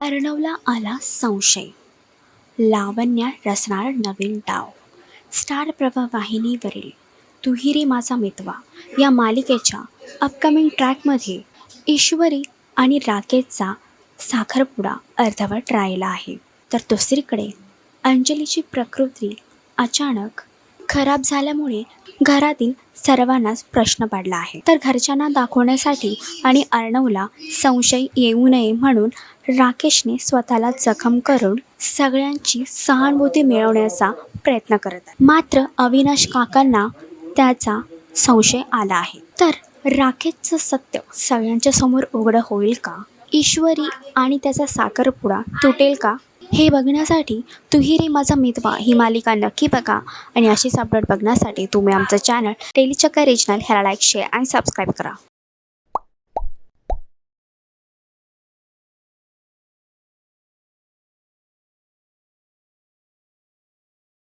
अर्णवला आला संशय. लावण्या रचणार नवीन डाव. स्टार प्रभा वाहिनीवरील तुही माझा मितवा या मालिकेच्या अपकमिंग ट्रॅकमध्ये ईश्वरी आणि राकेशचा साखरपुडा अर्धवट राहिला आहे. तर दुसरीकडे अंजलीची प्रकृती अचानक खराब झाल्यामुळे घरातील सर्वांनाच प्रश्न पडला आहे. तर घरच्यांना दाखवण्यासाठी आणि अर्णवला संशय येऊ नये म्हणून राकेशने स्वतःला जखम करून सगळ्यांची सहानुभूती मिळवण्याचा प्रयत्न करत आहे. मात्र अविनाश काकांना त्याचा संशय आला आहे. तर राकेशचं सत्य सगळ्यांच्या समोर उघडं होईल का? ईश्वरी आणि त्याचा साखरपुडा तुटेल का? हे बघण्यासाठी तुही रे माझा मितवा ही मालिका नक्की बघा आणि अशीच अपडेट बघण्यासाठी तुम्ही आमचं चॅनल टेलीचक्कर रिजनल ह्याला लाईक शेअर आणि सबस्क्राईब करा.